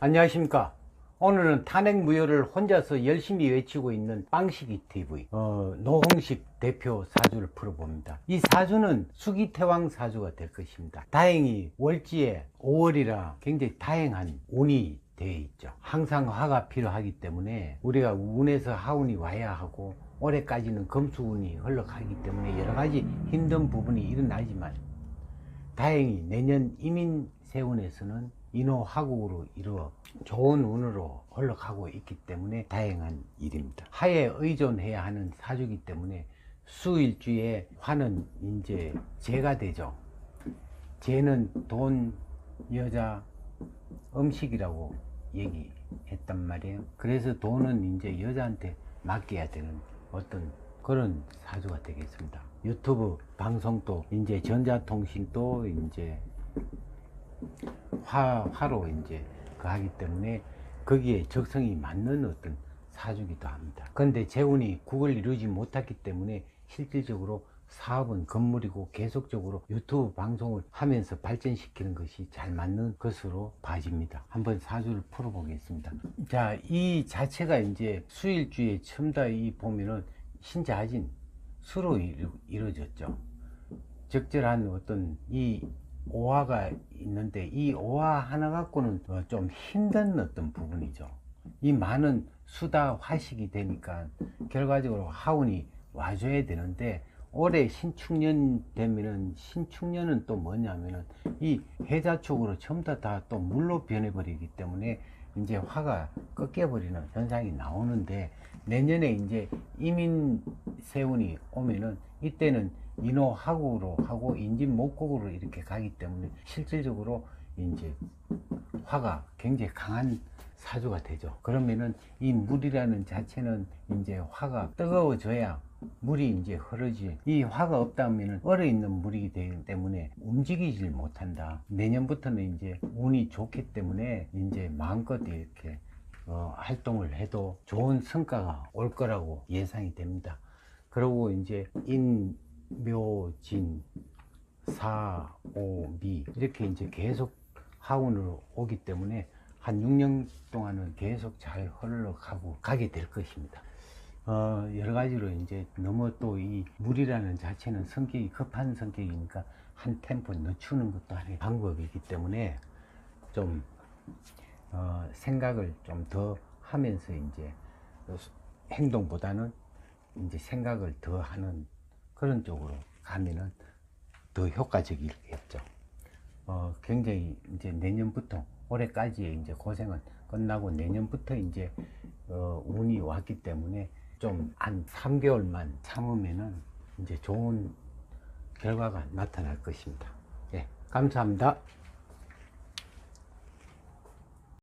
안녕하십니까. 오늘은 탄핵 무효를 혼자서 열심히 외치고 있는 빵식이 TV 어, 노홍식 대표 사주를 풀어봅니다. 이 사주는 수기태왕 사주가 될 것입니다. 다행히 월지에 5월이라 굉장히 다행한 운이 되어 있죠. 항상 화가 필요하기 때문에 우리가 운에서 하운이 와야 하고 올해까지는 금수운이 흘러가기 때문에 여러 가지 힘든 부분이 일어나지만 다행히 내년 이민 세운에서는 인호하국으로 이루어 좋은 운으로 흘러가고 있기 때문에 다행한 일입니다. 하에 의존해야 하는 사주기 때문에 수일주에 화는 이제 재가 되죠. 재는 돈, 여자, 음식이라고 얘기했단 말이에요. 그래서 돈은 이제 여자한테 맡겨야 되는 어떤 그런 사주가 되겠습니다. 유튜브 방송도 이제 전자통신도 이제 화, 화로 이제 그 하기 때문에 거기에 적성이 맞는 어떤 사주기도 합니다. 그런데 재운이 국을 이루지 못했기 때문에 실질적으로 사업은 건물이고 계속적으로 유튜브 방송을 하면서 발전시키는 것이 잘 맞는 것으로 봐집니다. 한번 사주를 풀어보겠습니다. 자, 이 자체가 이제 수일주에 첨다 이 보면은 신자진 수로 이루, 이루어졌죠. 적절한 어떤 이 오화가 있는데 이 오화 하나 갖고는 어, 좀 힘든 어떤 부분이죠. 이 많은 수다 화식이 되니까 결과적으로 하운이 와줘야 되는데 올해 신축년 되면은 신축년은 또 뭐냐면은 이 해자 쪽으로 전부 다 또 물로 변해버리기 때문에 이제 화가 꺾여버리는 현상이 나오는데 내년에 이제 이민 세운이 오면은 이때는 인호하국으로 하고 인진목곡으로 이렇게 가기 때문에 실질적으로 이제 화가 굉장히 강한 사주가 되죠. 그러면은 이 물이라는 자체는 이제 화가 뜨거워져야 물이 이제 흐르지. 이 화가 없다면은 얼어 있는 물이기 때문에 움직이질 못한다. 내년부터는 이제 운이 좋기 때문에 이제 마음껏 이렇게 어, 활동을 해도 좋은 성과가 올 거라고 예상이 됩니다. 그리고 이제 인 묘진 사오미 이렇게 이제 계속 하운으로 오기 때문에 한 6년 동안은 계속 잘 흘러가고 가게 될 것입니다. 어, 여러 가지로 이제 너무 또 이 물이라는 자체는 성격이 급한 성격이니까 한 템포 늦추는 것도 하나의 방법이기 때문에 좀 어, 생각을 좀 더 하면서 이제 행동보다는 이제 생각을 더 하는 그런 쪽으로 가면은 더 효과적이겠죠. 어, 굉장히 이제 내년부터 올해까지의 이제 고생은 끝나고 내년부터 이제 어, 운이 왔기 때문에 좀 한 3개월만 참으면은 이제 좋은 결과가 나타날 것입니다. 예, 감사합니다.